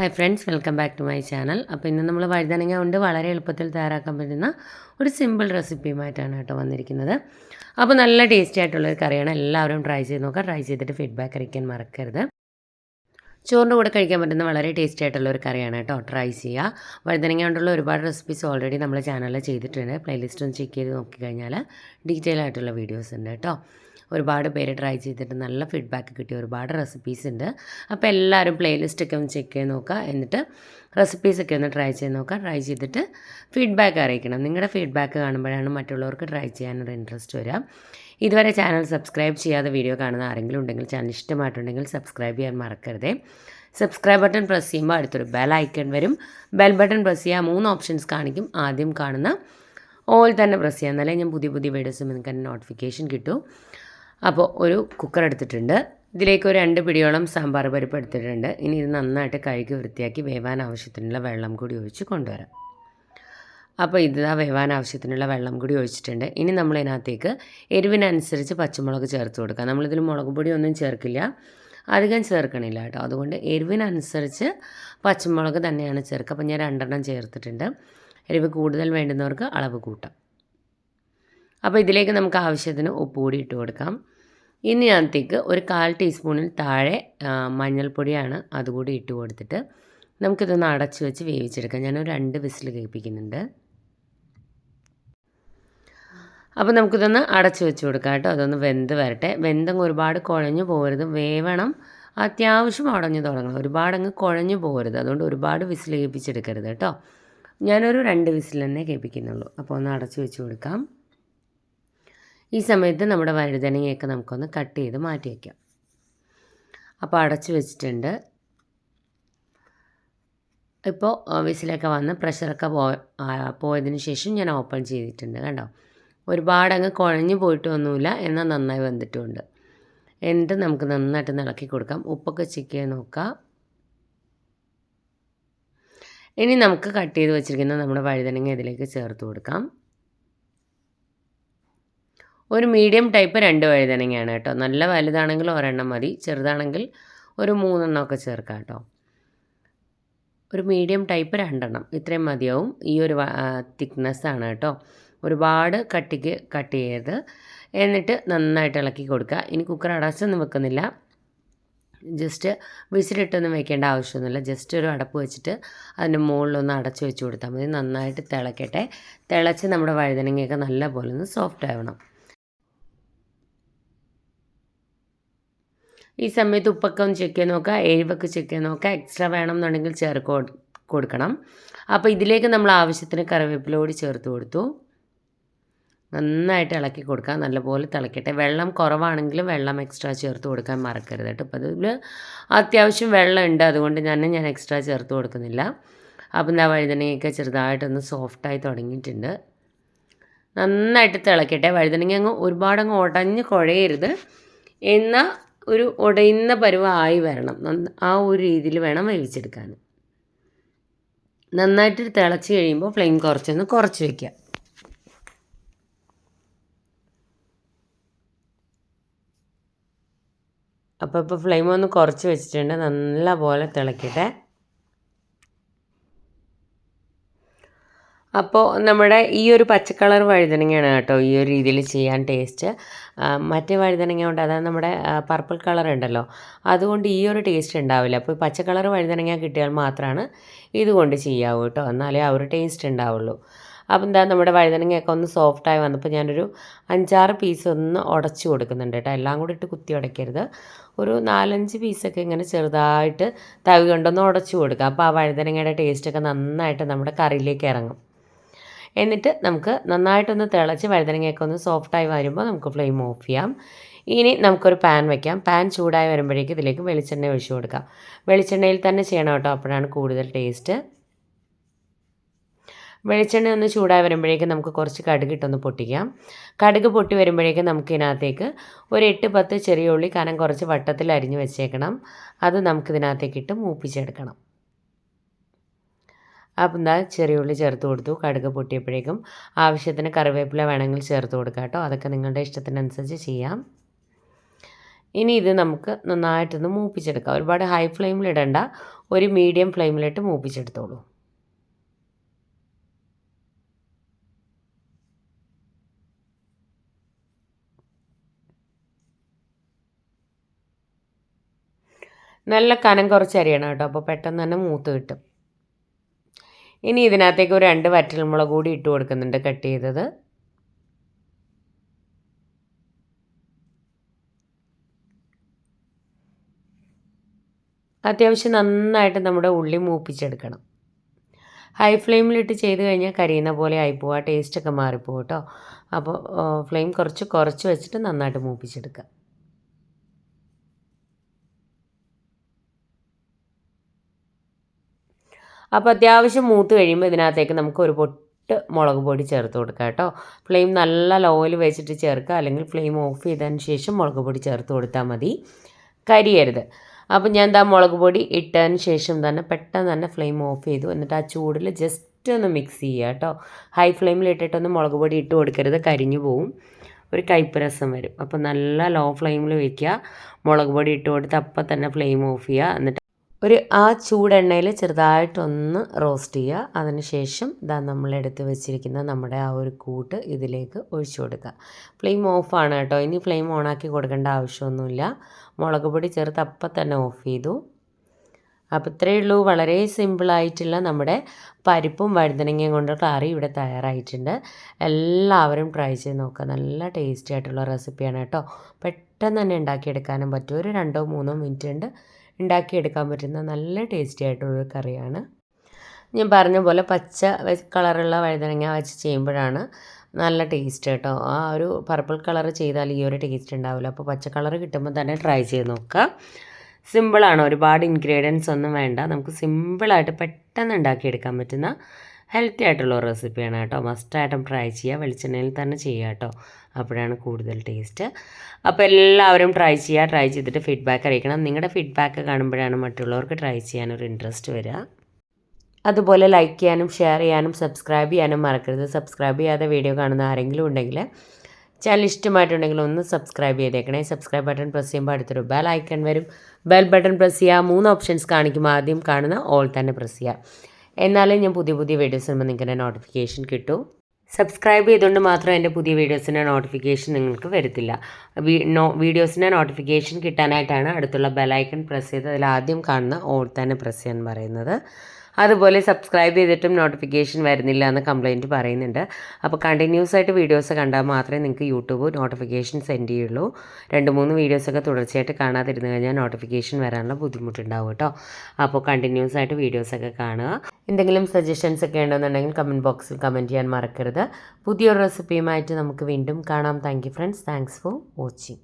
Hi friends welcome back to my channel അപ്പോൾ ഇന്ന് നമ്മൾ വഴുതനങ്ങ കൊണ്ട് വളരെ എളുപ്പത്തിൽ തയ്യാറാക്കാൻ പറ്റുന്ന ഒരു സിമ്പിൾ റെസിപ്പിയുമായിട്ടാണ് കേട്ടോ വന്നിരിക്കുന്നത്. അപ്പോൾ നല്ല ടേസ്റ്റി ആയിട്ടുള്ള ഒരു കറിയാണ്. എല്ലാവരും ട്രൈ ചെയ്ത് നോക്കുക ട്രൈ ചെയ്തിട്ട് ഫീഡ്ബാക്ക് അറിയിക്കാൻ മറക്കരുത്. ചോറിന്റെ കൂടെ കഴിക്കാൻ പറ്റുന്ന വളരെ ടേസ്റ്റി ആയിട്ടുള്ള ഒരു കറിയാണ് കേട്ടോ. ട്രൈ ചെയ്യുക വഴുതനങ്ങ കൊണ്ടുള്ള ഒരുപാട് റെസിപ്പീസ് ഓൾറെഡി നമ്മൾ ചാനലിൽ ചെയ്തിട്ടുണ്ട്. പ്ലേലിസ്റ്റ് ഒന്ന് ചെക്ക് ചെയ്ത് നോക്കിക്കഴിഞ്ഞാൽ ഡീറ്റെയിൽ ആയിട്ടുള്ള വീഡിയോസ് ഉണ്ട് കേട്ടോ. ഒരുപാട് പേര് ട്രൈ ചെയ്തിട്ട് നല്ല ഫീഡ്ബാക്ക് കിട്ടിയ ഒരുപാട് റെസിപ്പീസ് ഉണ്ട്. അപ്പോൾ എല്ലാവരും പ്ലേലിസ്റ്റൊക്കെ ഒന്ന് ചെക്ക് ചെയ്ത് നോക്കുക. എന്നിട്ട് റെസിപ്പീസൊക്കെ ഒന്ന് ട്രൈ ചെയ്ത് നോക്കുക. ട്രൈ ചെയ്തിട്ട് ഫീഡ്ബാക്ക് അറിയിക്കണം. നിങ്ങളുടെ ഫീഡ്ബാക്ക് കാണുമ്പോഴാണ് മറ്റുള്ളവർക്ക് ട്രൈ ചെയ്യാനൊരു ഇൻട്രസ്റ്റ് വരിക. ഇതുവരെ ചാനൽ സബ്സ്ക്രൈബ് ചെയ്യാതെ വീഡിയോ കാണുന്ന ആരെങ്കിലും ഉണ്ടെങ്കിൽ ചാനൽ ഇഷ്ടമായിട്ടുണ്ടെങ്കിൽ സബ്സ്ക്രൈബ് ചെയ്യാൻ മറക്കരുതേ. സബ്സ്ക്രൈബ് ബട്ടൺ പ്രസ് ചെയ്യുമ്പോൾ അടുത്തൊരു ബെൽ ഐക്കൺ വരും. ബെൽ ബട്ടൺ പ്രസ് ചെയ്യുക മൂന്ന് ഓപ്ഷൻസ് കാണിക്കും. ആദ്യം കാണുന്ന ഓൾ തന്നെ പ്രസ് ചെയ്യുക എന്നാലേ ഞാൻ പുതിയ പുതിയ വീഡിയോസ് നിങ്ങൾക്ക് നോട്ടിഫിക്കേഷൻ കിട്ടും. അപ്പോൾ ഒരു കുക്കർ എടുത്തിട്ടുണ്ട്. ഇതിലേക്ക് ഒരു രണ്ട് പിടിയോളം സാമ്പാർ പരിപ്പ് എടുത്തിട്ടുണ്ട്. ഇനി ഇത് നന്നായിട്ട് കഴുകി വൃത്തിയാക്കി വേവാൻ ആവശ്യത്തിനുള്ള വെള്ളം കൂടി ഒഴിച്ച് കൊണ്ടുവരാം. അപ്പോൾ ഇതാ വേവാൻ ആവശ്യത്തിനുള്ള വെള്ളം കൂടി ഒഴിച്ചിട്ടുണ്ട്. ഇനി നമ്മൾ ഇതിനകത്തേക്ക് എരിവിനനുസരിച്ച് പച്ചമുളക് ചേർത്ത് കൊടുക്കുക നമ്മളിതിൽ മുളക് പൊടി ഒന്നും ചേർക്കില്ല. അധികം ചേർക്കണില്ല കേട്ടോ. അതുകൊണ്ട് എരിവിനനുസരിച്ച് പച്ചമുളക് തന്നെയാണ് ചേർക്കുക. അപ്പോൾ ഞാൻ രണ്ടെണ്ണം ചേർത്തിട്ടുണ്ട്. എരിവ് കൂടുതൽ വേണ്ടുന്നവർക്ക് അളവ് കൂട്ടാം. അപ്പോൾ ഇതിലേക്ക് നമുക്ക് ആവശ്യത്തിന് ഉപ്പ് കൂടി ഇട്ട് കൊടുക്കാം. ഇനി അതിനകത്തേക്ക് ഒരു കാൽ ടീസ്പൂണിൽ താഴെ മഞ്ഞൾപ്പൊടിയാണ് അതുകൂടി ഇട്ട് കൊടുത്തിട്ട് നമുക്കിതൊന്ന് അടച്ച് വെച്ച് വേവിച്ചെടുക്കാം. ഞാനൊരു രണ്ട് വിസിൽ കേൾപ്പിക്കുന്നുണ്ട്. അപ്പോൾ നമുക്കിതൊന്ന് അടച്ച് വെച്ച് കൊടുക്കാം കേട്ടോ. അതൊന്ന് വെന്ത് വരട്ടെ. വെന്തങ്ങ് ഒരുപാട് കുഴഞ്ഞു പോകരുത് വേവണം. അത്യാവശ്യം ഉടഞ്ഞു തുടങ്ങണം. ഒരുപാടങ്ങ് കുഴഞ്ഞു പോകരുത് അതുകൊണ്ട് ഒരുപാട് വിസിൽ കേൾപ്പിച്ചെടുക്കരുത് കേട്ടോ. ഞാനൊരു രണ്ട് വിസിൽ തന്നെ കേൾപ്പിക്കുന്നുള്ളൂ. അപ്പോൾ ഒന്ന് അടച്ച് വെച്ച് കൊടുക്കാം. ഈ സമയത്ത് നമ്മുടെ വഴുതനങ്ങയൊക്കെ നമുക്കൊന്ന് കട്ട് ചെയ്ത് മാറ്റി വയ്ക്കാം അപ്പോൾ അടച്ച് വെച്ചിട്ടുണ്ട്. ഇപ്പോൾ വിസിലൊക്കെ വന്ന് പ്രഷറൊക്കെ പോ പോയതിന് ശേഷം ഞാൻ ഓപ്പൺ ചെയ്തിട്ടുണ്ട് കണ്ടോ? ഒരുപാട് അങ്ങ് കുഴഞ്ഞു പോയിട്ടൊന്നുമില്ല എന്നാൽ നന്നായി വന്നിട്ടുമുണ്ട് എന്നിട്ട് നമുക്ക് നന്നായിട്ട് ഇളക്കി കൊടുക്കാം. ഉപ്പൊക്കെ ചിക്കൻ നോക്കാം. ഇനി നമുക്ക് കട്ട് ചെയ്ത് വെച്ചിരിക്കുന്ന നമ്മുടെ വഴുതനങ്ങ ഇതിലേക്ക് ചേർത്ത് കൊടുക്കാം. ഒരു മീഡിയം ടൈപ്പ് രണ്ട് വഴുതനങ്ങയാണ് കേട്ടോ. നല്ല വലുതാണെങ്കിൽ ഒരെണ്ണം മതി. ചെറുതാണെങ്കിൽ ഒരു മൂന്നെണ്ണം ഒക്കെ ചേർക്കാം കേട്ടോ. ഒരു മീഡിയം ടൈപ്പ് രണ്ടെണ്ണം. ഇത്രയും മതിയാവും. ഈ ഒരു തിക്നെസ്സാണ് കേട്ടോ. ഒരുപാട് കട്ടിക്ക് കട്ട് ചെയ്ത് എന്നിട്ട് നന്നായിട്ട് ഇളക്കി കൊടുക്കുക. ഇനി കുക്കർ അടച്ചൊന്നും വെക്കുന്നില്ല. ജസ്റ്റ് വിസിലിട്ടൊന്നും വെക്കേണ്ട ആവശ്യമൊന്നുമില്ല. ജസ്റ്റ് ഒരു അടപ്പ് വെച്ചിട്ട് അതിന്റെ മുകളിലൊന്ന് അടച്ചു വെച്ച് കൊടുത്താൽ മതി. നന്നായിട്ട് തിളക്കട്ടെ. തിളച്ച് നമ്മുടെ വഴുതനങ്ങയൊക്കെ നല്ല പോലെ ഒന്ന് സോഫ്റ്റ് ആവണം. ഈ സമയത്ത് ഉപ്പൊക്കെ ചെക്ക് ചെയ്ത് നോക്കുക എരിവൊക്കെ ചെക്ക് ചെയ്ത് നോക്കുക എക്സ്ട്രാ വേണം എന്നുണ്ടെങ്കിൽ ചേർക്ക് കൊടുക്കണം. അപ്പോൾ ഇതിലേക്ക് നമ്മൾ ആവശ്യത്തിന് കറിവേപ്പില കൂടി ചേർത്ത് കൊടുത്തു. നന്നായിട്ട് ഇളക്കി കൊടുക്കുക നല്ലപോലെ തിളക്കട്ടെ. വെള്ളം കുറവാണെങ്കിലും വെള്ളം എക്സ്ട്രാ ചേർത്ത് കൊടുക്കാൻ മറക്കരുത് കേട്ടോ. അപ്പോൾ അതിൽ അത്യാവശ്യം വെള്ളം ഉണ്ട് അതുകൊണ്ട് തന്നെ ഞാൻ എക്സ്ട്രാ ചേർത്ത് കൊടുക്കുന്നില്ല. അപ്പം എന്താ വഴുതനങ്ങയൊക്കെ ചെറുതായിട്ടൊന്ന് സോഫ്റ്റായി തുടങ്ങിയിട്ടുണ്ട്. നന്നായിട്ട് തിളക്കട്ടെ. വഴുതനങ്ങ അങ്ങ് ഒരുപാടങ്ങ് ഉടഞ്ഞ് കുഴയരുത്. എന്നാൽ ഒരു ഉടയുന്ന പരുവമായി വരണം. ആ ഒരു രീതിയിൽ വേണം വേവിച്ചെടുക്കാൻ. നന്നായിട്ട് തിളച്ച് കഴിയുമ്പോൾ ഫ്ലെയിം കുറച്ചൊന്ന് കുറച്ച് വയ്ക്കുക അപ്പോൾ ഇപ്പോൾ ഫ്ലെയിം ഒന്ന് കുറച്ച് വെച്ചിട്ടുണ്ട്. നല്ല പോലെ തിളക്കട്ടെ. അപ്പോൾ നമ്മുടെ ഈ ഒരു പച്ചക്കളർ വഴുതനങ്ങയാണ് കേട്ടോ ഈ ഒരു രീതിയിൽ ചെയ്യാൻ ടേസ്റ്റ് മറ്റേ വഴുതനങ്ങ കൊണ്ട് അതായത് നമ്മുടെ പർപ്പിൾ കളർ ഉണ്ടല്ലോ അതുകൊണ്ട് ഈ ഒരു ടേസ്റ്റ് ഉണ്ടാവില്ല. അപ്പോൾ പച്ച കളർ വഴുതനങ്ങ കിട്ടിയാൽ മാത്രമാണ് ഇതുകൊണ്ട് ചെയ്യാവൂ കേട്ടോ. എന്നാലേ ആ ഒരു ടേസ്റ്റ് ഉണ്ടാവുള്ളൂ. അപ്പോൾ എന്താ നമ്മുടെ വഴുതനങ്ങയൊക്കെ ഒന്ന് സോഫ്റ്റായി വന്നപ്പോൾ ഞാനൊരു അഞ്ചാറ് പീസ് ഒന്ന് ഉടച്ചു കൊടുക്കുന്നുണ്ട് കേട്ടോ. എല്ലാം കൂടി ഇട്ട് കുത്തി ഉടയ്ക്കരുത്. ഒരു നാലഞ്ച് പീസൊക്കെ ഇങ്ങനെ ചെറുതായിട്ട് തവി കൊണ്ടൊന്ന് ഉടച്ചു കൊടുക്കുക അപ്പോൾ ആ വഴുതനങ്ങയുടെ ടേസ്റ്റൊക്കെ നന്നായിട്ട് നമ്മുടെ കറിയിലേക്ക് ഇറങ്ങും. എന്നിട്ട് നമുക്ക് നന്നായിട്ടൊന്ന് തിളച്ച് വഴുതനങ്ങയൊക്കെ ഒന്ന് സോഫ്റ്റായി വരുമ്പോൾ നമുക്ക് ഫ്ലെയിം ഓഫ് ചെയ്യാം. ഇനി നമുക്കൊരു പാൻ വയ്ക്കാം പാൻ ചൂടായി വരുമ്പോഴേക്ക് ഇതിലേക്ക് വെളിച്ചെണ്ണ ഒഴിച്ചു കൊടുക്കാം. വെളിച്ചെണ്ണയിൽ തന്നെ ചെയ്യണം കേട്ടോ. അപ്പോഴാണ് കൂടുതൽ ടേസ്റ്റ് വെളിച്ചെണ്ണ ഒന്ന് ചൂടായി വരുമ്പോഴേക്കും നമുക്ക് കുറച്ച് കടുക് ഇട്ടൊന്ന് പൊട്ടിക്കാം. കടുക് പൊട്ടി വരുമ്പോഴേക്കും നമുക്ക് ഇതിനകത്തേക്ക് ഒരു എട്ട് പത്ത് ചെറിയ ഉള്ളി കനം കുറച്ച് വട്ടത്തിൽ അരിഞ്ഞ് വെച്ചേക്കണം. അത് നമുക്കിതിനകത്തേക്ക് ഇട്ട് മൂപ്പിച്ചെടുക്കണം. അപ്പം എന്താ ചെറിയ ഉള്ളി ചേർത്ത് കൊടുത്തു. കടുക് പൊട്ടിയപ്പോഴേക്കും ആവശ്യത്തിന് കറിവേപ്പില വേണമെങ്കിൽ ചേർത്ത് കൊടുക്കാം കേട്ടോ. അതൊക്കെ നിങ്ങളുടെ ഇഷ്ടത്തിനനുസരിച്ച് ചെയ്യാം. ഇനി ഇത് നമുക്ക് നന്നായിട്ടൊന്ന് മൂപ്പിച്ചെടുക്കാം. ഒരുപാട് ഹൈ ഫ്ലെയിമിൽ ഇടണ്ട. ഒരു മീഡിയം ഫ്ലെയിമിലിട്ട് മൂപ്പിച്ചെടുത്തോളൂ. നല്ല കനം കുറച്ച് അരിയണം കേട്ടോ. അപ്പോൾ പെട്ടെന്ന് തന്നെ മൂത്ത് കിട്ടും. ഇനി ഇതിനകത്തേക്ക് ഒരു രണ്ട് വറ്റൽമുളക് കൂടി ഇട്ട് കൊടുക്കുന്നുണ്ട് കട്ട് ചെയ്തത്. അത്യാവശ്യം നന്നായിട്ട് നമ്മുടെ ഉള്ളി മൂപ്പിച്ചെടുക്കണം. ഹൈ ഫ്ലെയിമിലിട്ട് ചെയ്ത് കഴിഞ്ഞാൽ കരിയുന്ന പോലെ ആയിപ്പോവാ. ടേസ്റ്റൊക്കെ മാറിപ്പോട്ടോ അപ്പോൾ ഫ്ലെയിം കുറച്ച് കുറച്ച് വെച്ചിട്ട് നന്നായിട്ട് മൂപ്പിച്ചെടുക്കുക. അപ്പോൾ അത്യാവശ്യം മൂത്ത് കഴിയുമ്പോൾ ഇതിനകത്തേക്ക് നമുക്ക് ഒരു പൊട്ട് മുളക് പൊടി ചേർത്ത് കൊടുക്കുക കേട്ടോ. ഫ്ലെയിം നല്ല ലോയിൽ വെച്ചിട്ട് ചേർക്കുക. അല്ലെങ്കിൽ ഫ്ലെയിം ഓഫ് ചെയ്തതിന് ശേഷം മുളക് പൊടി ചേർത്ത് കൊടുത്താൽ മതി. കരിയരുത്. അപ്പോൾ ഞാൻ എന്താ മുളക് പൊടി ഇട്ടതിന് ശേഷം തന്നെ പെട്ടെന്ന് തന്നെ ഫ്ലെയിം ഓഫ് ചെയ്തു. എന്നിട്ട് ആ ചൂടിൽ ജസ്റ്റ് ഒന്ന് മിക്സ് ചെയ്യുക കേട്ടോ. ഹൈ ഫ്ലെയിമിൽ ഇട്ടിട്ടൊന്ന് മുളക് പൊടി ഇട്ട് കൊടുക്കരുത്. കരിഞ്ഞു പോവും. ഒരു കൈപ്പരസം രസം വരും. അപ്പോൾ നല്ല ലോ ഫ്ലെയിമിൽ വയ്ക്കുക മുളക് പൊടി ഇട്ട് കൊടുത്ത് അപ്പം തന്നെ ഫ്ലെയിം ഓഫ് ചെയ്യുക. എന്നിട്ട് ഒരു ആ ചൂടെണ്ണയിൽ ചെറുതായിട്ടൊന്ന് റോസ്റ്റ് ചെയ്യുക. അതിന് ശേഷം ഇതാ നമ്മൾ എടുത്ത് വെച്ചിരിക്കുന്ന നമ്മുടെ ആ ഒരു കൂട്ട് ഇതിലേക്ക് ഒഴിച്ചു കൊടുക്കുക. ഫ്ലെയിം ഓഫാണ് കേട്ടോ. ഇനി ഫ്ലെയിം ഓണാക്കി കൊടുക്കേണ്ട ആവശ്യമൊന്നുമില്ല. മുളക് പൊടി ചേർത്ത് അപ്പം തന്നെ ഓഫ് ചെയ്തു. അപ്പോൾ ഇത്രയേ ഉള്ളൂ. വളരെ സിമ്പിളായിട്ടുള്ള നമ്മുടെ പരിപ്പും വഴുതനങ്ങയും കൊണ്ട് കറി ഇവിടെ തയ്യാറായിട്ടുണ്ട്. എല്ലാവരും ട്രൈ ചെയ്ത് നോക്കുക. നല്ല ടേസ്റ്റി ആയിട്ടുള്ള റെസിപ്പിയാണ് കേട്ടോ. പെട്ടെന്ന് തന്നെ ഉണ്ടാക്കിയെടുക്കാനും പറ്റും. ഒരു രണ്ടോ മൂന്നോ മിനിറ്റ് കൊണ്ട് ഉണ്ടാക്കിയെടുക്കാൻ പറ്റുന്ന നല്ല ടേസ്റ്റി ആയിട്ടുള്ളൊരു കറിയാണ്. ഞാൻ പറഞ്ഞ പോലെ പച്ച കളറുള്ള വഴുതനങ്ങ വെച്ച് ചെയ്യുമ്പോഴാണ് നല്ല ടേസ്റ്റ് കേട്ടോ. ആ ഒരു പർപ്പിൾ കളർ ചെയ്താൽ ഈ ഒരു ടേസ്റ്റ് ഉണ്ടാവില്ല. അപ്പോൾ പച്ച കളർ കിട്ടുമ്പോൾ തന്നെ ട്രൈ ചെയ്ത് നോക്കുക സിമ്പിളാണ് ഒരുപാട് ഇൻഗ്രീഡിയൻസ് ഒന്നും വേണ്ട. നമുക്ക് സിമ്പിളായിട്ട് പെട്ടെന്ന് ഉണ്ടാക്കിയെടുക്കാൻ പറ്റുന്ന ഹെൽത്തി ആയിട്ടുള്ള റെസിപ്പിയാണ് കേട്ടോ. മസ്റ്റായിട്ടും ട്രൈ ചെയ്യുക. വെളിച്ചെണ്ണയിൽ തന്നെ ചെയ്യുക കേട്ടോ. അപ്പോഴാണ് കൂടുതൽ ടേസ്റ്റ് അപ്പോൾ എല്ലാവരും ട്രൈ ചെയ്യുക ട്രൈ ചെയ്തിട്ട് ഫീഡ്ബാക്ക് അറിയിക്കണം. നിങ്ങളുടെ ഫീഡ്ബാക്ക് കാണുമ്പോഴാണ് മറ്റുള്ളവർക്ക് ട്രൈ ചെയ്യാനൊരു ഇൻട്രസ്റ്റ് വരിക അതുപോലെ ലൈക്ക് ചെയ്യാനും ഷെയർ ചെയ്യാനും സബ്സ്ക്രൈബ് ചെയ്യാനും മറക്കരുത്. സബ്സ്ക്രൈബ് ചെയ്യാതെ വീഡിയോ കാണുന്ന ആരെങ്കിലും ഉണ്ടെങ്കിൽ ചാനൽ ഇഷ്ടമായിട്ടുണ്ടെങ്കിൽ ഒന്ന് സബ്സ്ക്രൈബ് ചെയ്തേക്കണേ. സബ്സ്ക്രൈബ് ബട്ടൺ പ്രസ് ചെയ്യുമ്പോൾ അടുത്തൊരു ബെൽ ഐക്കൺ വരും. ബെൽ ബട്ടൺ പ്രസ് ചെയ്യുക മൂന്ന് ഓപ്ഷൻസ് കാണിക്കുമ്പോൾ ആദ്യം കാണുന്ന ഓൾ തന്നെ പ്രസ് ചെയ്യുക എന്നാലേ ഞാൻ പുതിയ പുതിയ വീഡിയോസ് വരുമ്പോൾ നിങ്ങൾക്ക് നോട്ടിഫിക്കേഷൻ കിട്ടൂ. സബ്സ്ക്രൈബ് ചെയ്തുകൊണ്ട് മാത്രം എന്റെ പുതിയ വീഡിയോസിന്റെ നോട്ടിഫിക്കേഷൻ നിങ്ങൾക്ക് വരത്തില്ല. വീഡിയോസിന്റെ നോട്ടിഫിക്കേഷൻ കിട്ടാനായിട്ടാണ് അടുത്തുള്ള ബെലൈക്കൺ പ്രസ് ചെയ്ത് അതിൽ ആദ്യം കാണുന്ന ഓൾ തന്നെ പ്രസ് ചെയ്യാൻ പറയുന്നത്. അതുപോലെ സബ്സ്ക്രൈബ് ചെയ്തിട്ടും നോട്ടിഫിക്കേഷൻ വരുന്നില്ല എന്ന് കംപ്ലയിന്റ് പറയുന്നുണ്ട്. അപ്പോൾ കണ്ടിന്യൂസ് ആയിട്ട് വീഡിയോസ് കണ്ടാൽ മാത്രമേ നിങ്ങൾക്ക് യൂട്യൂബ് നോട്ടിഫിക്കേഷൻ സെൻഡ് ചെയ്യുള്ളൂ. രണ്ട് മൂന്ന് വീഡിയോസൊക്കെ തുടർച്ചയായിട്ട് കാണാതിരുന്നു കഴിഞ്ഞാൽ നോട്ടിഫിക്കേഷൻ വരാനുള്ള ബുദ്ധിമുട്ടുണ്ടാവും കേട്ടോ. അപ്പോൾ കണ്ടിന്യൂസ് ആയിട്ട് വീഡിയോസൊക്കെ കാണുക. എന്തെങ്കിലും സജഷൻസ് ഒക്കെ ഉണ്ടെന്നുണ്ടെങ്കിൽ കമന്റ് ബോക്സിൽ കമന്റ് ചെയ്യാൻ മറക്കരുത്. പുതിയൊരു റെസിപ്പിയുമായിട്ട് നമുക്ക് വീണ്ടും കാണാം. Thank you friends thanks for watching